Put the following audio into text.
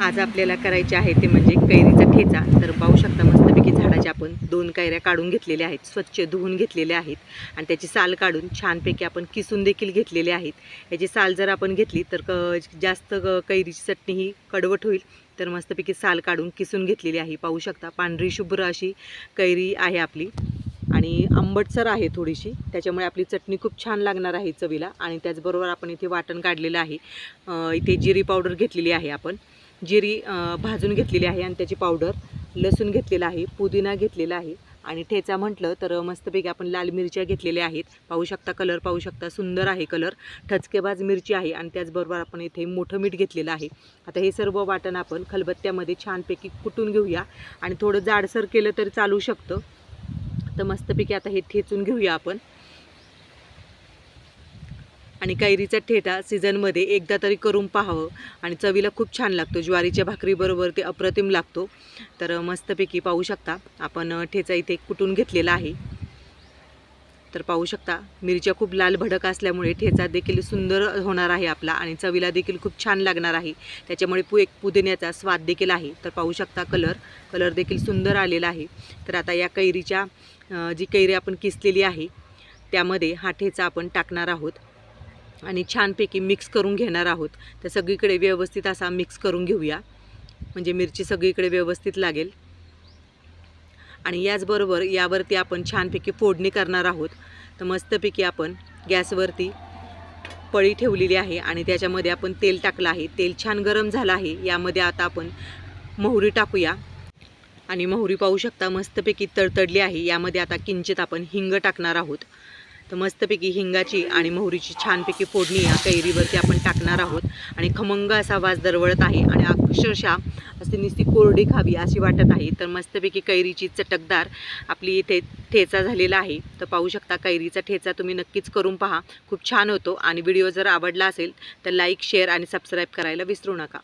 आज आपल्याला करायचे आहे ते म्हणजे कैरीचा ठेचा. तर पाहू शकता मस्तपैकी झाडाच्या आपण दोन कैऱ्या काढून घेतलेल्या आहेत. स्वच्छ धुवून घेतलेल्या आहेत. आणि त्याची साल काढून छानपैकी आपण किसून देखील घेतलेले आहेत. याची साल जर आपण घेतली तर क जास्त क- कैरीची चटणी ही कडवट होईल. तर मस्तपैकी साल काढून किसून घेतलेली आहे. पाहू शकता पांढरी शुभ्र अशी कैरी आहे आपली. आणि आंबटसर आहे थोडीशी. त्याच्यामुळे आपली चटणी खूप छान लागणार आहे चवीला. आणि त्याचबरोबर आपण इथे वाटण काढलेलं आहे. इथे जिरी पावडर घेतलेली आहे आपण. जिरी भाजून घेतलेली आहे आणि त्याची पावडर लसूण घेतलेला आहे पुदिना घेतलेला आहे आणि ठेचा म्हटलं तर मस्तपैकी आपण लाल मिरच्या घेतलेल्या आहेत. पाहू शकता कलर पाहू शकता सुंदर आहे कलर. ठचकेबाज मिरची आहे आणि त्याचबरोबर आपण इथे मोठं मीठ घेतलेलं आहे. आता हे सर्व वाटण आपण खलबत्त्यामध्ये छानपैकी कुटून घेऊया आणि थोडं जाडसर केलं तरी चालू शकतं. तर मस्तपैकी आता हे ठेचून घेऊया आपण. आणि कैरीचा ठेटा सीझनमध्ये एकदा तरी करून पाहावं. आणि चवीला खूप छान लागतो. ज्वारीच्या भाकरीबरोबर ते अप्रतिम लागतो. तर मस्तपैकी पाहू शकता. आपण ठेचा इथे कुटून घेतलेला आहे. तर पाहू शकता मिरच्या खूप लाल भडक असल्यामुळे ठेचा देखील सुंदर होणार आहे आपला आणि चवीला देखील खूप छान लागणार आहे. त्याच्यामुळे पु एक पुदिन्याचा स्वाद देखील आहे. तर पाहू शकता कलर. कलर देखील सुंदर आलेला आहे. तर आता या कैरीच्या जी कैरी आपण किसलेली आहे त्यामध्ये हा ठेचा आपण टाकणार आहोत. आणि छानपैकी मिक्स करून घेणार आहोत. तर सगळीकडे व्यवस्थित असा मिक्स करून घेऊया. म्हणजे मिरची सगळीकडे व्यवस्थित लागेल. आणि याचबरोबर यावरती आपण छानपैकी फोडणी करणार आहोत. तर मस्तपैकी आपण गॅसवरती पळी ठेवलेली आहे आणि त्याच्यामध्ये आपण तेल टाकलं आहे. तेल छान गरम झालं आहे. यामध्ये आता आपण मोहरी टाकूया. आणि मोहरी पाहू शकता मस्तपैकी तडतडली आहे. यामध्ये आता किंचित आपण हिंग टाकणार आहोत. तर मस्तपैकी हिंगाची आणि मोहरीची छानपैकी फोडणी या कैरीवरती आपण टाकणार आहोत. आणि खमंग असा वास दरवळत आहे आणि अक्षरशः असे नुसती कोरडी खावी अशी वाटत आहे. तर मस्तपैकी कैरीची चटकदार आपली इथे ठेचा झालेला आहे. तर पाहू शकता कैरीचा ठेचा तुम्ही नक्कीच करून पहा. खूप छान होतो आणि व्हिडिओ जर आवडला असेल तर लाईक शेअर आणि सबस्क्राईब करायला विसरू नका.